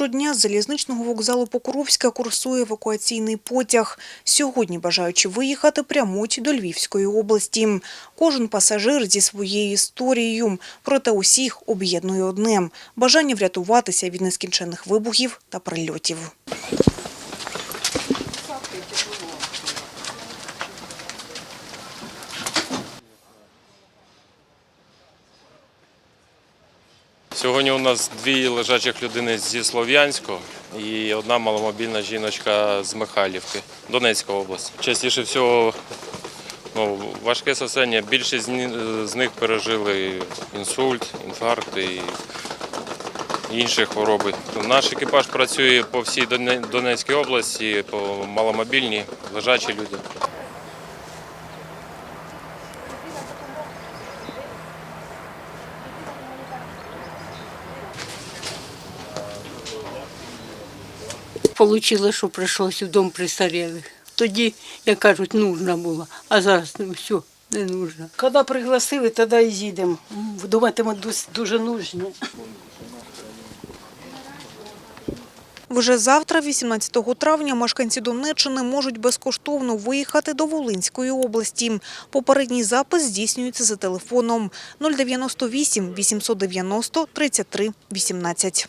Щодня з залізничного вокзалу Покровська курсує евакуаційний потяг. Сьогодні бажаючи виїхати прямують до Львівської області. Кожен пасажир зі своєю історією, проте усіх об'єднує одне – бажання врятуватися від нескінченних вибухів та прильотів. Сьогодні у нас дві лежачих людини зі Слов'янську і одна маломобільна жіночка з Михайлівки, Донецька область. Частіше всього ну, важке состояння. Більшість з них пережили інсульт, інфаркт і інші хвороби. Наш екіпаж працює по всій Донецькій області, по маломобільній, лежачі люди. Получилось, що прийшлося в дом престарілих. Тоді, як кажуть, нужна була, а зараз ну, все, не нужна. Коли пригласили, тоді і їдемо. Думати ми дуже нужні. Вже завтра, 18 травня, мешканці Донеччини можуть безкоштовно виїхати до Волинської області. Попередній запис здійснюється за телефоном 098 890 33 18.